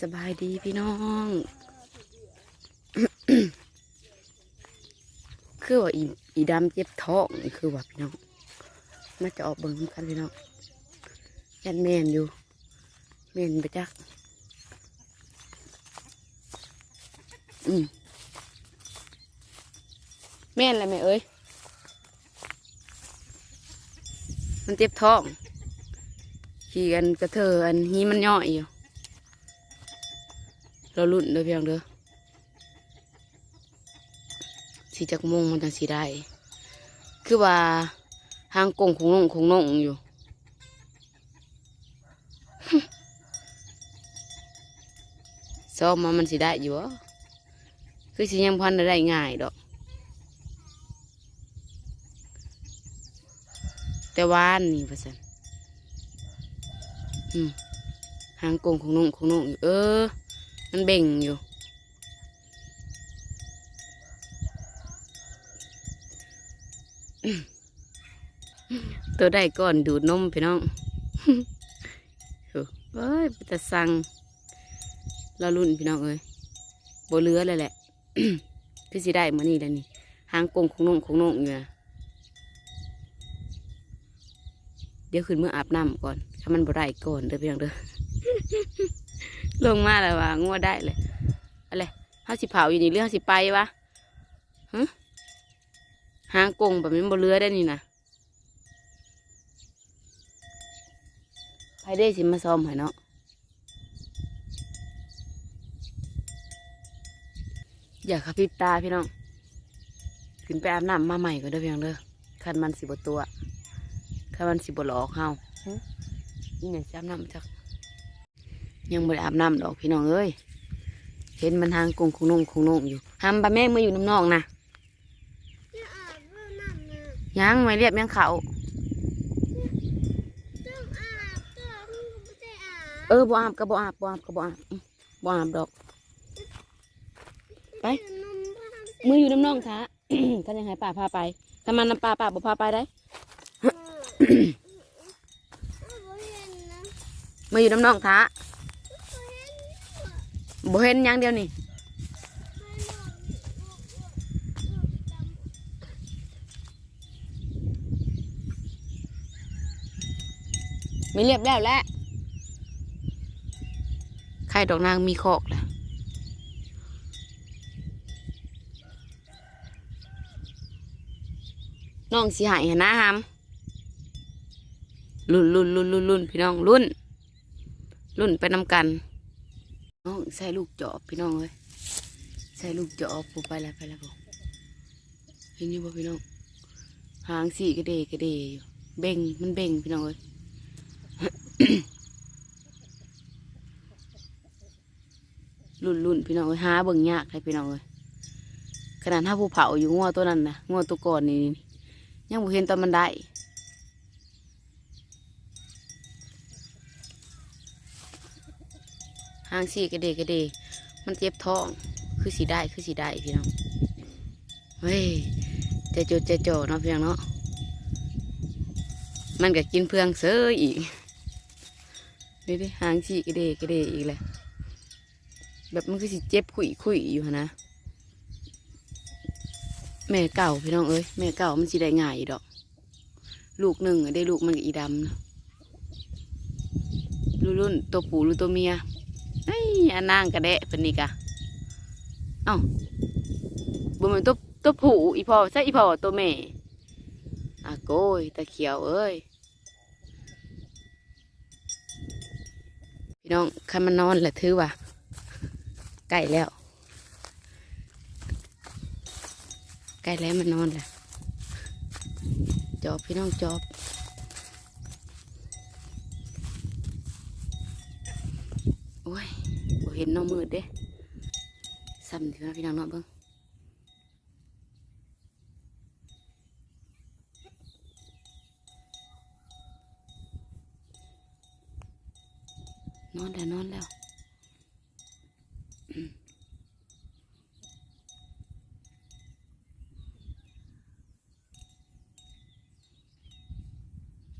สบายดีพี่น้อง คือว่าอีอีดำเจ็บท้องนี่คือว่าพี่น้องมาจะออกเบิ่งกันพี่น้องยันแมนอยู่แมนไปจัก อืมแม่นอะไรแม่เอ้ย มันเจ็บท้องขี่กันกระเทออันฮีมันย่อยอยู่ เราลุ่นเด้อเพียงเด้อสีจักมงมันจังสีได้ คือว่าหางกงของนงของนงอยู่ซ้อมมามันสิได้อยู่คือสิยังพันได้ง่ายดอก แต่ว่านนี่ประสันหางกงของนงของนงอยู่เออ มันเบ่งอยู่ ตัวได้ก่อนดูดนมพี่น้องเอ้ยแต่สั่งเรารุ่นพี่น้องเอ้ยโบเลือเลยแหละคือสิได้มานี่แล้วนี่หางกงของนงของนงอยู่นะเดี๋ยวขึ้นเมื่ออาบน้ำก่อน ถ้ามันบ่ได้ก่อนเด้อพี่น้องเด้อ ลงมาแล้วว่างัวได้เลยอะไรห้าสิเผาอยู่นี่เรื่องสิไปวะฮะหางกงแบบนี้บนเรือได้นี่นะไปได้สิมาซ้อมให้เนาะอยากขับพริบตาพี่น้องขึ้นไปอาบน้ำมาใหม่ก็ได้อเพียงเด้อคันมันสิบตัวคันมันสิบหลอกเฮาหึนี่เนี่ยสิอาบน้ำจัก ยังไม่ได้อาบน้ำดอกพี่น้องเอ้ยเห็นมันทางกงคงนงคงนงอยู่ห้ามปลาแม่มาอยู่น้ำนองนะยังไม่เรียบยังเขาเออบ่อาบก็บ่อาบบ่อาบก็บ่อาบอื้อบ่อาบดอก ไปมืออยู่น้ำนองท้าก็ยังให้ป่าพาไปถ้ามันน้ำปลาป่าบ่พาไปได้มืออยู่น้ำนองท้า บ่เห็นยังเดียวนี่ไม่เรียบแล้วแหละไข่ดอกนางมีคอกแหละน้องสิหายหนนะฮามรุ่นรุ่นรุ่นรุ่นรุ่นพี่น้องรุ่นรุ่นไปนำกัน น้องใส่ลูกจอบพี่น้องเลยใส่ลูกจอบปูไปแล้วไปแล้วปูเห็นอยู่ป่พี่น้องหางสีกระเดกระเดอยู่เบ่งมันเบ่งพี่น้องเลยรุ่นรุ่นพี่น้องเอ้ยหาเบิ่งยากเลยพี่น้องเอ้ยขนาดถ้าผู้เผาอยู่งัวตัวนั้นนะงัวตัวก่อนนี่นี่ยังบ่เห็นตอนมันได้างสีกระเดกระเดมันเจ็บท้อง คือสีได้คือสีได้พี่น้องเฮ้ยเจะโจดเจะโจเนาะพี่น้องเนาะมันก็กินเพื่องเสืออีกนี่ดิหางสีกระเดกระเดอีกเลยแบบมันคือสิเจ็บขุยขุยอยู่นะแม่เก่าพี่น้องเอ้ยแม่เก่ามันสิได้ง่ายอีดอก ลูกหนึ่งอะได้ลูกมันกับอีดำนะรุ่นรุ่นตัวปู่หรือตัวเมีย อันนางกระเดะเป็นนี่กะเอ้าบ่มันตัวตัวผู้อีพอใช่อีพอตัวแม่อะโกยตะเขียวเอ้ยพี่น้องคันมันนอนแหละถือว่าใกล้แล้วใกล้แล้วมันนอนแหละจอบพี่น้องจอบ โอ้ยบ่เห็ นเน้องมืดเด้ซ้ำถือว่าพี่น้องเนาะเบิ่งนอนแล้วนอนแล้ว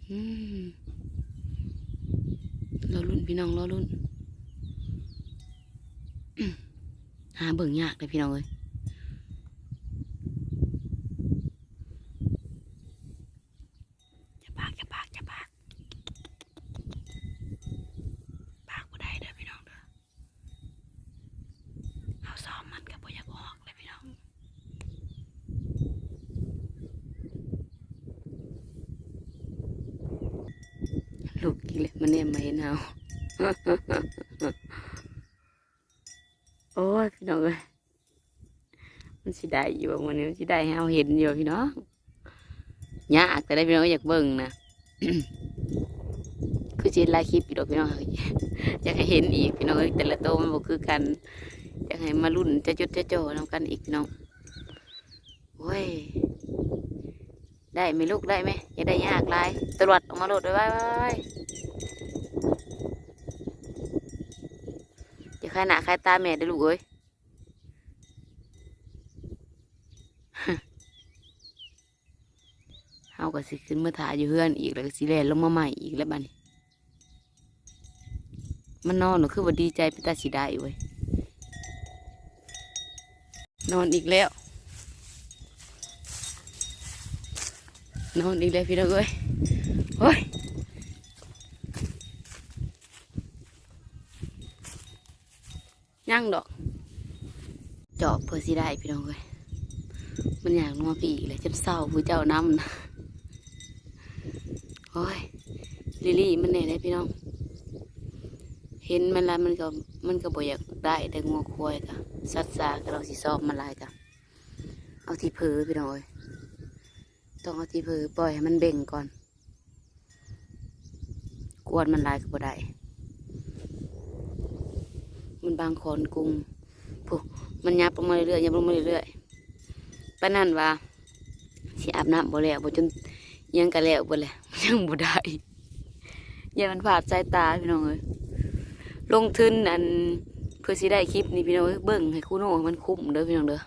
อืมรอรุ่นพี่น้องรอรุ่น หา เบิ่งยากเลยพี่น้องเอ้ยจะปากจะปากจะปากปากบ่ได้เด้อพี่น้องเด้อเอาซ้อมมันกับบ่อยากออกเลยพี่น้องลูกกินเลยมันเนี่ยมาเห็นเอา อ้ยพี่น้องเอ้ยมันสิได้อยู่บ่มันนี้มันสิได้ให้เราเห็นอยู่พี่น้องยากแต่ได้พี่น้องอยากเบิ่งนะคือสิไลายคลิปอยู่ดอกพี่น้องอยากให้เห็นอีกพี่น้องเอ้ยแต่ละโตมันบ่คือกันอยากให้มารุ่นจะจุดจะโจนำกันอีกพี่น้องโอ้ยได้ไหมลูกได้ไหมอย่าได้ยากหลายตรวจออกมาโหลดไว้ไว้ ไว้ไว้อย่าคายหน้าคายตาแม่ได้ลูกเอ้ยเฮาก็สิขึ้นมาถ่ายอยู่เฮือนอีกแล้วก็สิแล่นลงมาใหม่อีกแล้วบัดนี้มันนอนหนูคือว่าดีใจเป็นตาสีได้เว้ยนอนอีกแล้ว นอนอีกแล้วพี่น้องเอ้ยโอ้ยยังดอก จอบเพื่อสิได้พี่น้องเอ้ยมันอยากลงมาพี่อีกเลยจนเศร้าผู้เจ้าน้ำนะโอ้ยลิลี่มันเนี่ยเลยพี่น้อง เห็นมันล้วมันก็มันก็บ่อยากได้แต่งัวควายกะสัตว์ซาก็เราสิซอบมันลายกะเอาที่เผือพี่น้องเอ้ยต้องเอาที่เผือปล่อยให้มันเบ่งก่อนกวนมันลายก็บ่ได้มันบางคนกรุงผู้ มันยับลงมาเรื่อยๆยับลงมาเรื่อยๆปานั่นว่าสิอาบน้ำบ่แล้วบ่จนยังกะแล้วบ่แล้วยังบ่ได้อย่ามันผาดสายตาพี่น้องเอ้ยลงทุนอันเพื่อสิได้คลิปนี้พี่น้องเอ้ยเบิ่งให้คู่โน่มันคุ้มเด้อพี่น้องเด้อ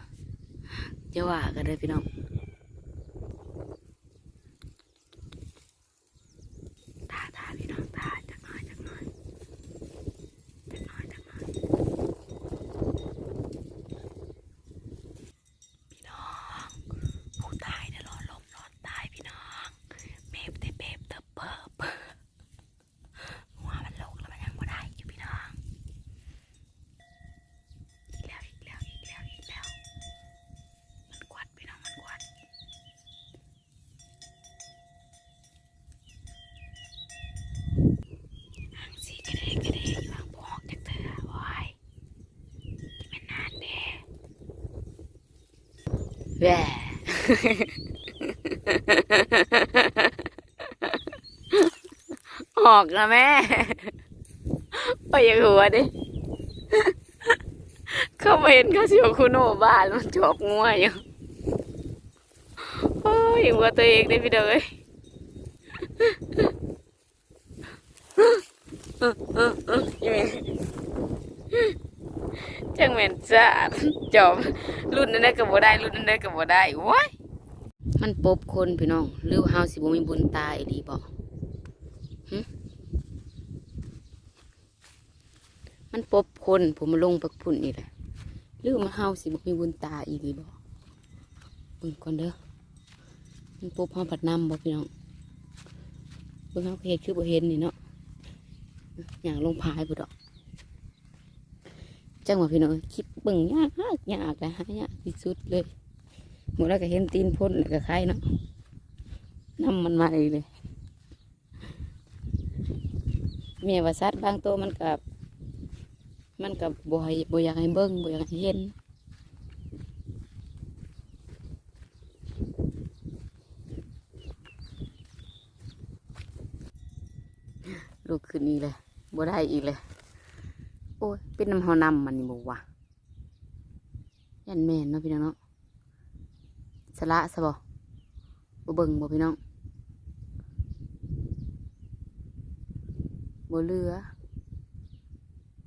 จะว่ากันเด้อพี่น้องตาตาพี่น้องตาจักหน่อยจักหน่อยจักหน่อยจักหน่อยพี่น้องผู้ตายเนี่ยรอลมรอตายพี่น้องเมฟเตเบบเตบเบิบ หัวมันลงแล้วมันยังไม่ได้อยู่พี่น้อง อีกแล้วอีกแล้วอีกแล้วอีกแล้ว มันกวาดพี่น้องมันกวาดหางสีกระเดกกระเดกอยู่หางพอกจากเธอโอ้ยที่มันนานเด้ แหว่ออกนะแม่ ไปย่างหัวดิเขามาเห็นเขาสิว่าคุณโนบ้านมันจอบงัวอยู่โอ้ยอย่างว่าตัวเองได้พี่เดยจังแม่นจ้าจอบรุ่นนั้นได้ก็บ่ได้รุ่นนั้นได้ก็บ่ได้ว้ยมันปบคนพี่น้องหรือเฮาสิบ่มีบุญตายดีบ่มันปบคนผมมาลงปักพุ่นนี่แหละหรือมาเฮาสิบ่มีบุญตาอีหลีบ่เบิ่งก่อนเด้อมันปบเฮาผัดน้ำบ่พี่น้องเบิ่งเฮาเฮ็ดคือบ่เห็นนี่เนาะอย่างลงพายบ่ดอก จังหวะพี่น้องคิดเบิ่งยากยากยากเลยหายากที่สุดเลยหมดแล้วก็เห็นตีนพ่นแล้วก็ใครเนาะน้ำมันมาอีกเลยแม่ว่าสัตว์บางตัวมันกับมันกับบ่ให้บ่อยากให้เบิ่งบ่อยากให้เห็นลูกขึ้นอีกเลยบ่ได้อีกเลย อ้ยเป็นน้ำเฮานำมันนี่บ่วะยันแม่นเนาะพี่น้องเนาะสละซะบ่บ่เบิ่งบ่พี่น้องบ่เลือ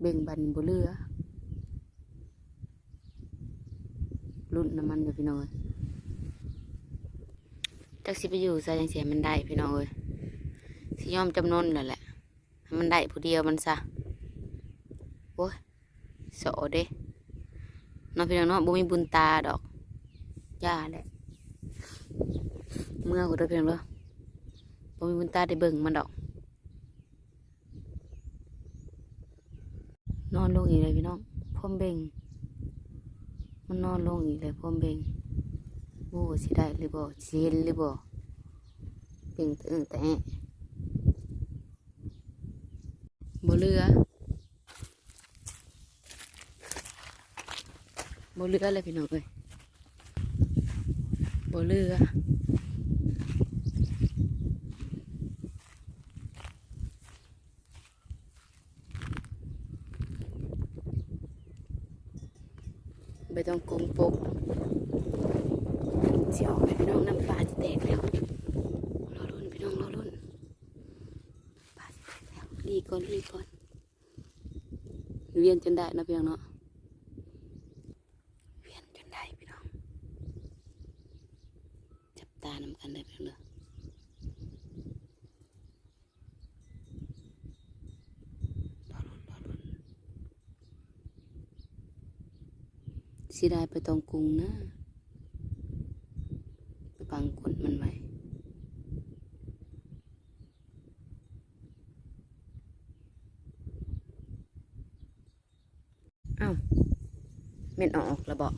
เบ่งบันบ่เลือรุ่นน้ำมันอยู่พี่น้องเอ้ยจักสิไปอยู่ใส่ยังเสียมันได้พี่น้องเอ้ยสิยอมจำนนแหละแหละมันได้ผู้เดียวมันซะ โอ้ยโสเด้น้องพี่น้องเนาะบ่มีบุญตาดอกย่าแหละเมื่อกูเด้อพี่น้องเด้อบ่มีบุญตาได้เบิ่งมันดอก นอนลงอีกเลยพี่น้องพอมเบ่งมันนอนลงอีกเลยพอมเบ่งโอ้สิได้หรือบ่สิเห็นหรือบ่เบ่งแต่อึ้งแต่บ่เลือ บ่เลือเลยพี่น้องเอ้ยบ่เลือไปต้องกงปกสิออกไปพี่น้องน้ำปลาจะแตกแล้วรอรุ่นพี่น้องรอรุ่นปลาจะแตกแล้วรีก่อนรีก่อนเวียนจนได้นะเพี่น้องเนาะ เวียนจนได้พี่น้อง จับตานำ กันเลยพี่น้องเด้อรอลุ้นรอลุ้นสิได้ไปตองกรุงนะไปบังกดมันไว้เอ้าเม็ดออกแล้วบอก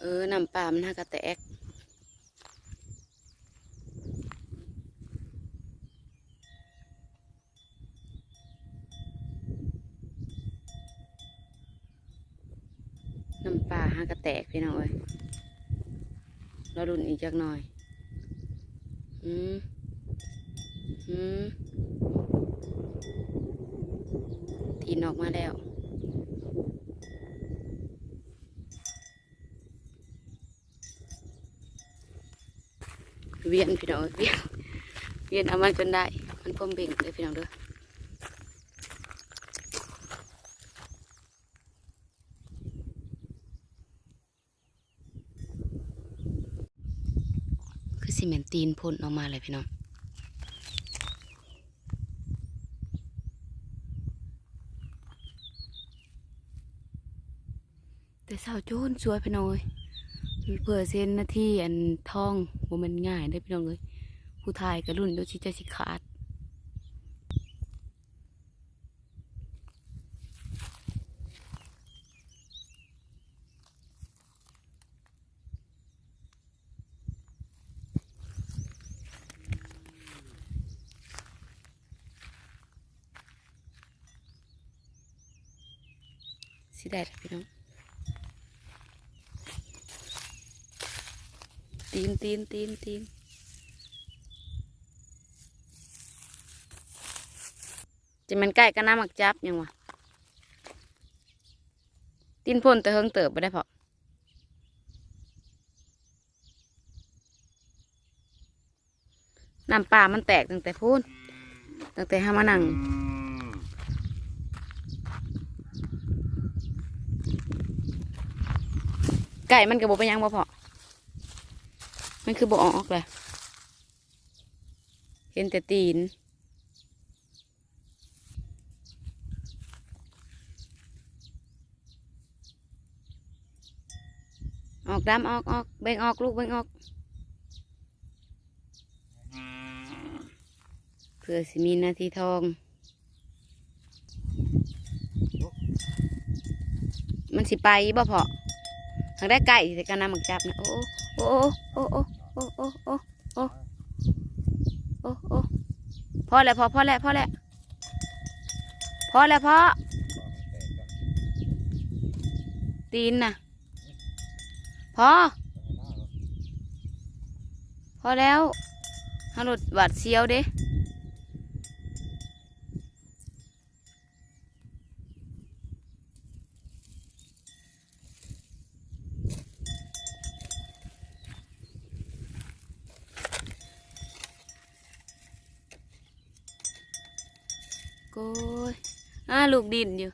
เออ น้ำปลามัน หากระแตกน้ำปลาห้ากระแตกพี่น้องเอ้ยเราดุนอีกจักหน่อย อืมอืมทีนออกมาแล้ว เวียนพี่น้องเวียนเวียนเอามันจนได้ มันพ่มเบ่งเลยพี่น้องเด้อคือซีเมนตีนพ่นออกมาเลยพี่น้องแต่สาวโจนสวยพี่น้อง เพื่อเส้นหน้าที่อันท่องบ่มันง่ายได้พี่น้องเลยผู้ทายกับรุ่นโดยชิใจสิขาดสิได้แล้วพี่น้อง ตีนตีนตีนตีนจะมันใกล้กับน้ำหมักจับยังวะตีนพ่นแต่เฮิงเติบไปได้พอน้ำปลามันแตกตั้งแต่พูนตั้งแต่ห้ามานั่งไก่มันกระโบไปนยังบ่พอ มันคือบ่ออกเลยเห็นแต่ตีน ออกดำออกออกเบ่งออกลูกเบ่งออก เพื่อสิมีนาทีทอง มันสิไปบ่พอทางได้ไก่แต่การนำหมักจับนะโอ้โอ้โอ้โอ้ อ้โอ้โอ้โอ้โอ้โอ้พอแล้วพอพอแล้วพอแล้วพอแล้วพอตีนน่ะ พอ พอแล้วฮัลโหลหวัดเสียวเด้โกย อ่า ลูกดินอยู่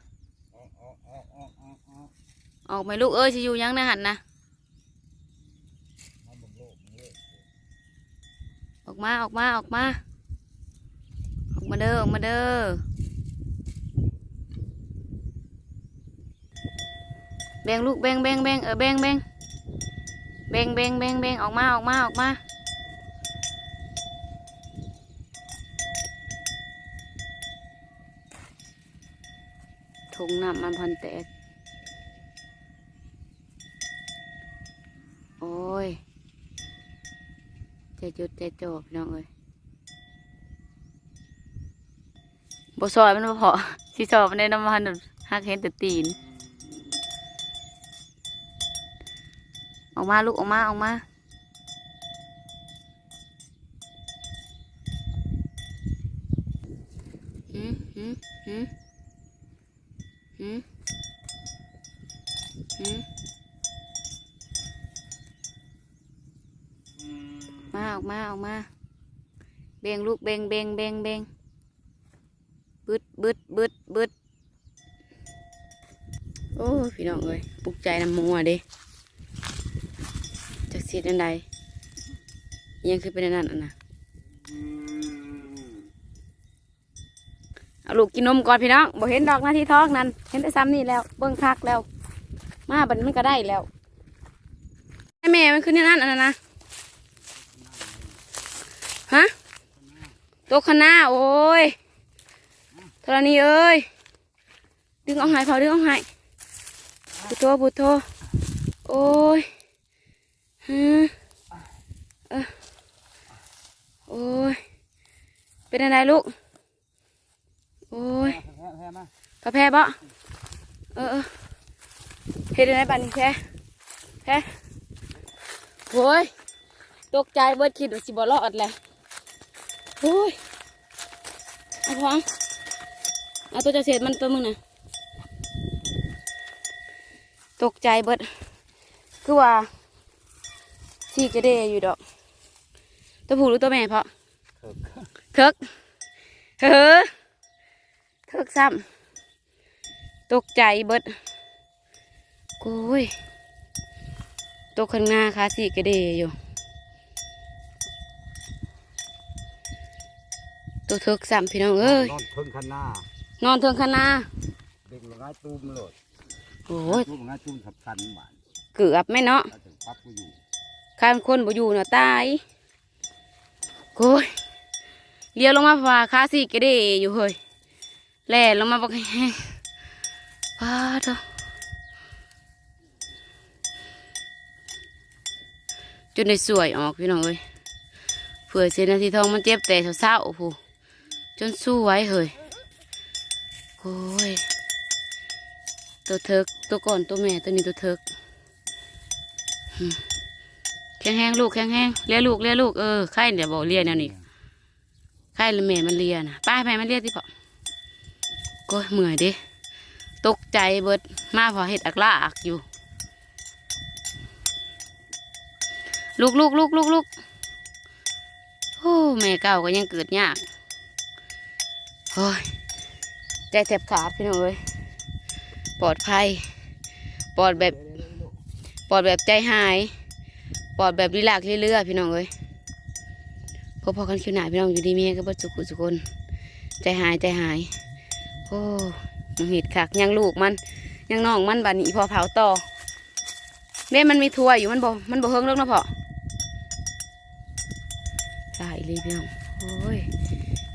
ออกไหมลูกเอ้ยสิอยู่ยังในะหันนะออกมาออกมาออกมา ออกมาเด้อออกมาเด้อแบ่งลูกแบ่งแบ่งแบ่งเออแบ่งแบ่งแบ่งแบ่งแบ่งแบ่งออกมาออกมาออกมา ถุงน้ำมันพันแตก โอ้ยใจจุดใจจบน้องเอ้ยบ่ซอยมันบ่พอสิซอยมันได้น้ำมันหักเห็นแต่ตีน ออกมาลูกออกมาออกมา หืมหืมหืมหืมหืมมาออกมาออกมาเบ งลูกเบงเบงเบงเบงบึดบึดบึดบึดโอ้พี่น้องเอ้ยปลุกใจน้ำมัวเด้จากสิทธิ์อันใดยังคือเป็นนนั้นอันน่ะเอาลูกกินนมก่อนพี่น้องบ่เห็นดอกหน้าที่ท้องนั่นเห็นแต่ซ้ำนี่แล้ว เบิ่งคักแล้ว มาบันมันก็ได้แล้วไอ้แม่มันขึ้นนนั้นอันนั้นนะฮะ ตัวคณะโอ้ยธรณีเอ้ย ดึงเอาหายพอดึงเอาหายพุโธพุโธโอ้ยฮะเออโอ้ย เป็นอะไรลูก โอ้ยแพ้แพระแพ้บ่เออเฮ็ดได้ไหมบัดนี้แพ้แพ้โอ้ย ตกใจเบิดคิดว่าสิบ่รอดแหละโอ้ยเอา พองเอาตัวเจะเสร็จมันตัวมึงน่ะตกใจเบิด คือว่าชีกระเดอยู่ดอก ตัวผู้หรือตัวแม่เพาะเถิกเถิกเฮ้อเถิกซ้ำตกใจเบิดโอ้ยตกข้างหน้าขาสีกระเดอยู่ ตัวเถิกซ้ำพี่น้องเอ้ยนอนเพิ่งคันหน้านอนเทิงข้างหน้าเด็กละง่ายตูมเลยโอ้ยตูมละง่ายตูมสับคันหวานเกือบไหม่เนาะแล้วถึงปั๊บก็อยู่ข้ามคนบ่อยู่เนาะตายโอ้ยเลี้ยวลงมาฝ่าขาสีกระเดอยู่เฮ้ยแล่ลงมาบอกให้แห้งป้าเถอะจนได้สวยออกพี่น้องเอ้ยเผื่อเส้นนาทีทองมันเจ็บแต่เศร้าๆผู้ จนสู้ไว้เฮ้ยโอ้ย ตัวเทิกตัวก่อนตัวแม่ตัวนี้ตัวเทิกแข็งแห้งลูกแข็งแห้งเลี้ยลูกเลี้ยลูกเออไข่เดี๋ยวบอกเลี้ยแนวนี้ไข่แม่มันเลี้ยนะป้าแม่มันเลี้ยที่พอก็เหมื่อยดิตกใจเบิดมาพอเห็ดอักลาอักอยู่ ลูกลูกลูกลูกลูกโอ้แม่เก่าก็ยังเกิดยาก โอ้ยใจแทบขาดพี่น้องเอ้ยปลอดภัย ปลอดแบบ ปลอดแบบใจหาย ปลอดแบบลีลากเรื่อยๆพี่น้องเอ้ยพบพอกันคิวหนาพี่น้องอยู่ดีเมียก็บ่สุขุสุคน ใจหายใจหาย โอ้มันห็ดคักยังลูกมัน ยังน้องมันบานนี้พอเผาต่อเม่มันมีทัวอยู่มันบ่มันบ่เฮิงเลิกนะพอตายเลยพี่น้องโอ้ย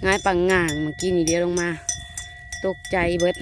ง่ายปังง่างเมื่อกี้นี่เดียวลงมา ตกใจเบิด